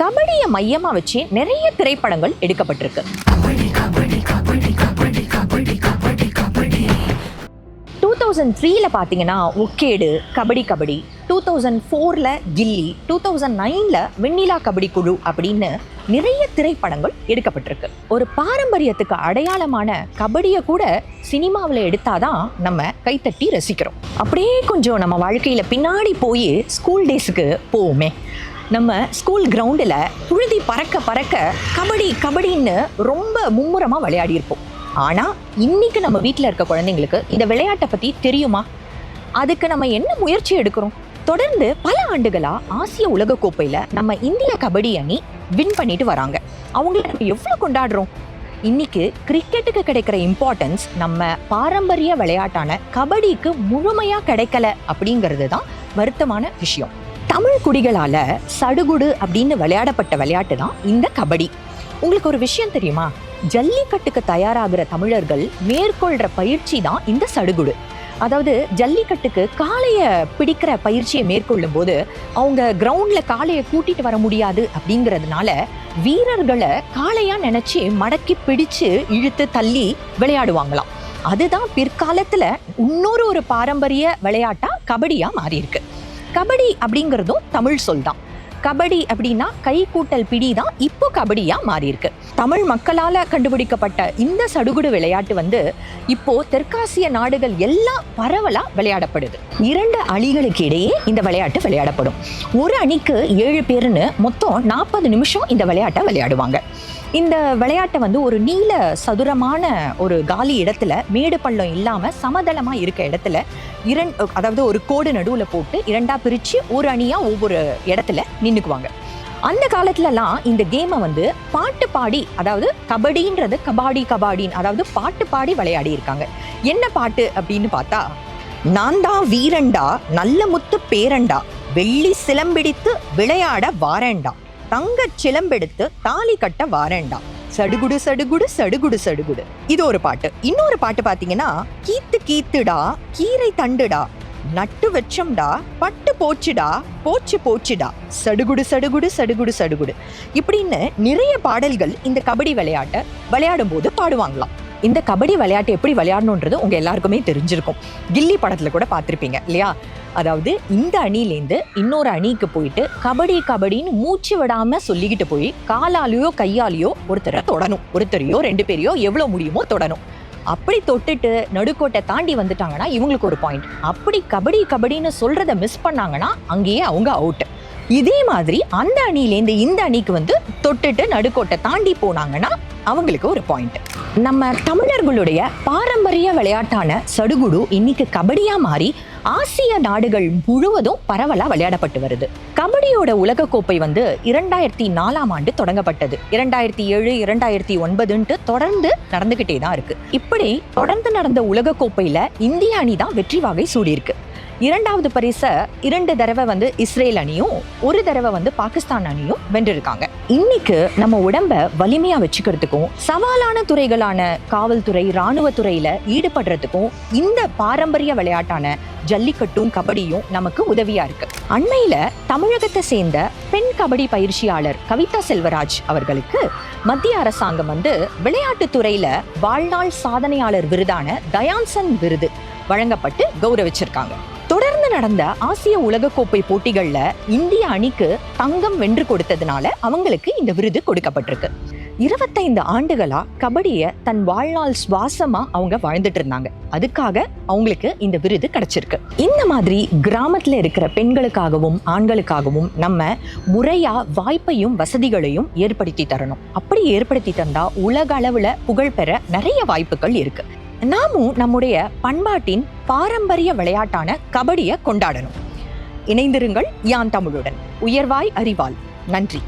கபடியை மையமாக வச்சு நிறைய திரைப்படங்கள் எடுக்கப்பட்டிருக்கு. டூ தௌசண்ட் த்ரீல பார்த்தீங்கன்னா ஒக்கேடு கபடி கபடி. டூ தௌசண்ட் ஃபோரில் கில்லி டூ தௌசண்ட் நைனில் வெண்ணிலா கபடி குழு அப்படின்னு நிறைய திரைப்படங்கள் எடுக்கப்பட்டிருக்கு. ஒரு பாரம்பரியத்துக்கு அடையாளமான கபடியை கூட சினிமாவில் எடுத்தாதான் நம்ம கைத்தட்டி ரசிக்கிறோம். அப்படியே கொஞ்சம் நம்ம வாழ்க்கையில் பின்னாடி போய் ஸ்கூல் டேஸுக்கு போவோமே. நம்ம ஸ்கூல் கிரவுண்டில் புழுதி பறக்க பறக்க கபடி கபடின்னு ரொம்ப மும்முரமாக விளையாடியிருப்போம் ஆனால் இன்னைக்கு நம்ம வீட்டில் இருக்க குழந்தைங்களுக்கு இந்த விளையாட்டை பற்றி தெரியுமா? அதுக்கு நம்ம என்ன முயற்சி எடுக்கிறோம்? தொடர்ந்து பல ஆண்டுகளாக ஆசிய உலகக்கோப்பையில் நம்ம இந்திய கபடி அணி வின் பண்ணிட்டு வராங்க. அவங்கள நம்ம எவ்வளோ கொண்டாடுறோம்? இன்னைக்கு கிரிக்கெட்டுக்கு கிடைக்கிற இம்பார்ட்டன்ஸ் நம்ம பாரம்பரிய விளையாட்டான கபடிக்கு முழுமையாக கிடைக்கல அப்படிங்கிறது தான் வருத்தமான விஷயம். தமிழ் குடிகளால் சடுகுடு அப்படின்னு விளையாடப்பட்ட விளையாட்டு தான் இந்த கபடி. உங்களுக்கு ஒரு விஷயம் தெரியுமா? ஜல்லிக்கட்டுக்கு தயாராகிற தமிழர்கள் மேற்கொள்கிற பயிற்சி தான் இந்த சடுகுடு. அதாவது ஜல்லிக்கட்டுக்கு காளையை பிடிக்கிற பயிற்சியை மேற்கொள்ளும் போது அவங்க கிரவுண்டில் காளையை கூட்டிட்டு வர முடியாது அப்படிங்கிறதுனால வீரர்களை காளையாக நினச்சி மடக்கி பிடிச்சு இழுத்து தள்ளி விளையாடுவாங்களாம். அதுதான் பிற்காலத்தில் இன்னொரு ஒரு பாரம்பரிய விளையாட்டாக கபடியாக மாறியிருக்கு. இருக்கு கபடி அப்படிங்கிறதும் தமிழ் சொல் தான். கபடி அப்படின்னா கை கூட்டல் பிடி தான் இப்போ கபடியாக மாறியிருக்கு. தமிழ் மக்களால் கண்டுபிடிக்கப்பட்ட இந்த சடுகுடு விளையாட்டு வந்து இப்போ தெற்காசிய நாடுகள் எல்லாம் பரவலாக விளையாடப்படுது. இரண்டு அணிகளுக்கு இடையே இந்த விளையாட்டு விளையாடப்படும். ஒரு அணிக்கு ஏழு பேருன்னு மொத்தம் நாற்பது நிமிஷம் இந்த விளையாட்டை விளையாடுவாங்க. இந்த விளையாட்டை வந்து ஒரு நீல சதுரமான ஒரு காலி இடத்துல மேடு பள்ளம் இல்லாமல் சமதளமாக இருக்க இடத்துல இரண் அதாவது ஒரு கோடு நடுவில் போட்டு இரண்டாக பிரித்து ஒரு அணியாக ஒவ்வொரு இடத்துல நின்றுக்குவாங்க அந்த காலத்துலலாம் இந்த கேமை வந்து பாட்டு பாடி அதாவது கபடின்றது கபாடி கபாடின்னு அதாவது பாட்டு பாடி விளையாடி இருக்காங்க. என்ன பாட்டு அப்படின்னு பார்த்தா நான் தான் வீரண்டா நல்ல முத்து பேரண்டா வெள்ளி சிலம்பிடித்து விளையாட வாரண்டா தங்கச் சிலம்பெடுத்து தாலி கட்ட வாரேண்டாம். சடுகுடு சடுகுடு சடுகுடு சடுகுடு. இது ஒரு பாட்டு. இன்னொரு பாட்டு பாத்தீங்கன்னா கீத்து கீத்துடா கீரை தண்டுடா நட்டு வச்சம்டா பட்டு போச்சுடா போச்சு போச்சுடா. சடுகுடு சடுகுடு சடுகுடு சடுகுடு. இப்படின்னு நிறைய பாடல்கள் இந்த கபடி விளையாட்டை விளையாடும் போது பாடுவாங்களாம். இந்த கபடி விளையாட்டு எப்படி விளையாடணுன்றது உங்க எல்லாருக்குமே தெரிஞ்சிருக்கும். கில்லி படத்துல கூட பார்த்துருப்பீங்க இல்லையா? அதாவது இந்த அணிலேருந்து இன்னொரு அணிக்கு போயிட்டு கபடி கபடின்னு மூச்சு விடாம சொல்லிக்கிட்டு போய் காலாலேயோ கையாலேயோ ஒருத்தரை தொடணும். ஒருத்தரையோ ரெண்டு பேரையோ எவ்வளோ முடியுமோ தொடணும். அப்படி தொட்டுட்டு நடுக்கோட்டை தாண்டி வந்துட்டாங்கன்னா இவங்களுக்கு ஒரு பாயிண்ட் அப்படி கபடி கபடின்னு சொல்றத மிஸ் பண்ணாங்கன்னா அங்கேயே அவங்க அவுட் இதே மாதிரி அந்த அணியிலேருந்து இந்த அணிக்கு வந்து தொட்டுட்டு நடுக்கோட்டை தாண்டி போனாங்கன்னா அவங்களுக்கு ஒரு பாயிண்ட் நம்ம தமிழர்களுடைய பாரம்பரிய விளையாட்டான சடுகுடு இன்னைக்கு கபடியா மாறி ஆசிய நாடுகள் முழுவதும் பரவலா விளையாடப்பட்டு வருது. கபடியோட உலகக்கோப்பை வந்து இரண்டாயிரத்தி நாலாம் ஆண்டு தொடங்கப்பட்டது. இரண்டாயிரத்தி ஏழு இரண்டாயிரத்தி ஒன்பதுன்ட்டு தொடர்ந்து நடந்துகிட்டே தான் இருக்கு. இப்படி தொடர்ந்து நடந்த உலகக்கோப்பையில இந்திய அணி தான் வெற்றி வாகை சூடியிருக்கு. இரண்டாவது பரிசை இரண்டு தடவை வந்து இஸ்ரேல் அணியும் ஒரு தடவை வந்து பாகிஸ்தான் அணியும் வென்றிருக்காங்க. இன்னைக்கு நம்ம உடம்ப வலிமையா வச்சுக்கிறதுக்கும் சவாலான துறைகளான காவல்துறை இராணுவத்துறையில ஈடுபடுறதுக்கும் இந்த பாரம்பரிய விளையாட்டான ஜல்லிக்கட்டும் கபடியும் நமக்கு உதவியா இருக்கு. அண்மையில தமிழகத்தை சேர்ந்த பெண் கபடி பயிற்சியாளர் கவிதா செல்வராஜ் அவர்களுக்கு மத்திய அரசாங்கம் வந்து விளையாட்டுத் துறையில வாழ்நாள் சாதனையாளர் விருதான தயான்சன் விருது வழங்கப்பட்டு கௌரவிச்சிருக்காங்க. தொடர்ந்து நடந்த ஆசிய உலகக்கோப்பை போட்டிகள்ல இந்திய அணிக்கு தங்கம் வென்று கொடுத்ததுனால அவங்களுக்கு இந்த விருது கொடுக்கப்பட்டிருக்கு. இருபத்தைந்து ஆண்டுகளா கபடிய தன் வாழ்நாள் சுவாசமா அவங்க வாழ்ந்துட்டு இருந்தாங்க. அதுக்காக அவங்களுக்கு இந்த விருது கிடைச்சிருக்கு. இந்த மாதிரி கிராமத்துல இருக்கிற பெண்களுக்காகவும் ஆண்களுக்காகவும் நம்ம முறையா வாய்ப்பையும் வசதிகளையும் ஏற்படுத்தி தரணும். அப்படி ஏற்படுத்தி தந்தா உலக அளவுல புகழ் பெற நிறைய வாய்ப்புகள் இருக்கு. நாமும் நம்முடைய பண்பாட்டின் பாரம்பரிய விளையாட்டான கபடியை கொண்டாடணும். இணைந்திருங்கள் யான் தமிழுடன். உயர்வாய் அறிவால் நன்றி.